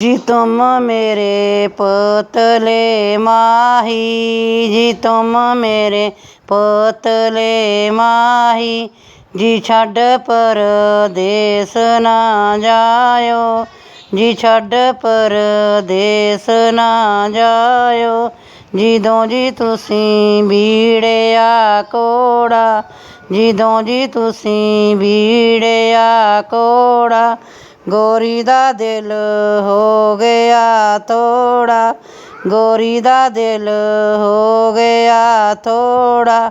ਜੀ ਤੁਮ ਮੇਰੇ ਪਤਲੇ ਮਾਹੀ ਜੀ ਤੁਮ ਮੇਰੇ ਪਤਲੇ ਮਾਹੀ ਜੀ ਛੱਡ ਪਰਦੇਸ ਨਾ ਜਾਇਓ ਜੀ ਛੱਡ ਪਰਦੇਸ ਨਾ ਜਾਇਓ ਜਦੋਂ ਜੀ ਤੁਸੀਂ ਵੀੜਿਆ ਕੋੜਾ ਜਦੋਂ ਜੀ ਤੁਸੀਂ ਵੀੜਿਆ ਕੋੜਾ ਗੋਰੀ ਦਾ ਦਿਲ ਹੋ ਗਿਆ ਥੋੜਾ ਗੋਰੀ ਦਾ ਦਿਲ ਹੋ ਗਿਆ ਥੋੜਾ।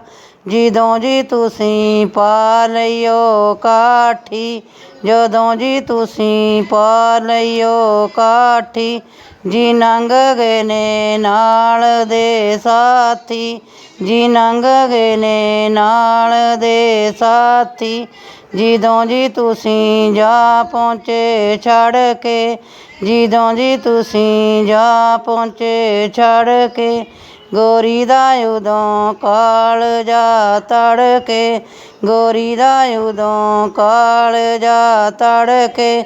ਜਦੋਂ ਜੀ ਤੁਸੀਂ ਪਾ ਲਈਓ ਕਾਠੀ, ਜਦੋਂ ਜੀ ਤੁਸੀਂ ਪਾ ਲਈਓ ਕਾਠੀ, ਜੀ ਨੰਗ ਗਏ ਨੇ ਨਾਲ ਦੇ ਸਾਥੀ, ਜੀ ਨੰਗ ਗਏ ਨੇ ਨਾਲ ਦੇ ਸਾਥੀ, ਜਦੋਂ ਜੀ ਤੁਸੀਂ ਜਾ ਪਹੁੰਚੇ ਛੱਡ ਕੇ, ਜਦੋਂ ਜੀ ਤੁਸੀਂ ਜਾ ਪਹੁੰਚੇ ਛੱਡ ਕੇ ਗੋਰੀ ਦਾ ਉਦੋਂ ਕਾਲ ਜਾ ਤੜਕੇ, ਗੋਰੀ ਦਾ ਉਦੋਂ ਕਾਲ ਜਾ ਤੜਕੇ।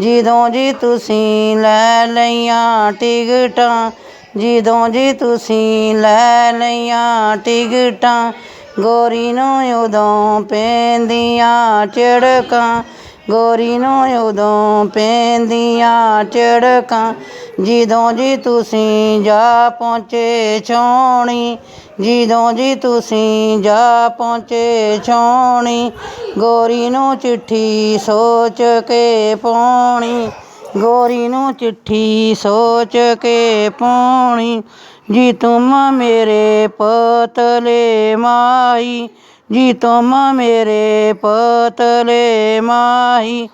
ਜਦੋਂ ਜੀ ਤੁਸੀਂ ਲੈ ਲਈਆਂ ਟਿਕਟਾਂ, ਜਦੋਂ ਜੀ ਤੁਸੀਂ ਲੈ ਲਈਆਂ ਟਿਕਟਾਂ, ਗੋਰੀ ਨੂੰ ਉਦੋਂ ਪੈਂਦੀਆਂ ਝੜਕਾਂ। ਗੋਰੀ ਨੂੰ ਉਦੋਂ ਪੈਂਦੀਆਂ ਝੜਕਾਂ, ਜਦੋਂ ਜੀ ਤੁਸੀਂ ਜਾ ਪਹੁੰਚੇ ਛਾਉਣੀ, ਜਦੋਂ ਜੀ ਤੁਸੀਂ ਜਾ ਪਹੁੰਚੇ ਛਾਉਣੀ, ਗੋਰੀ ਨੂੰ ਚਿੱਠੀ ਸੋਚ ਕੇ ਪਾਉਣੀ, ਗੋਰੀ ਨੂੰ ਚਿੱਠੀ ਸੋਚ ਕੇ ਪਾਉਣੀ, ਜੀ ਤੁਮ ਮੇਰੇ ਪਤਲੇ ਮਾਈ ਜੀ ਤੁਮ ਮੇਰੇ ਪਤਲੇ ਮਾਈ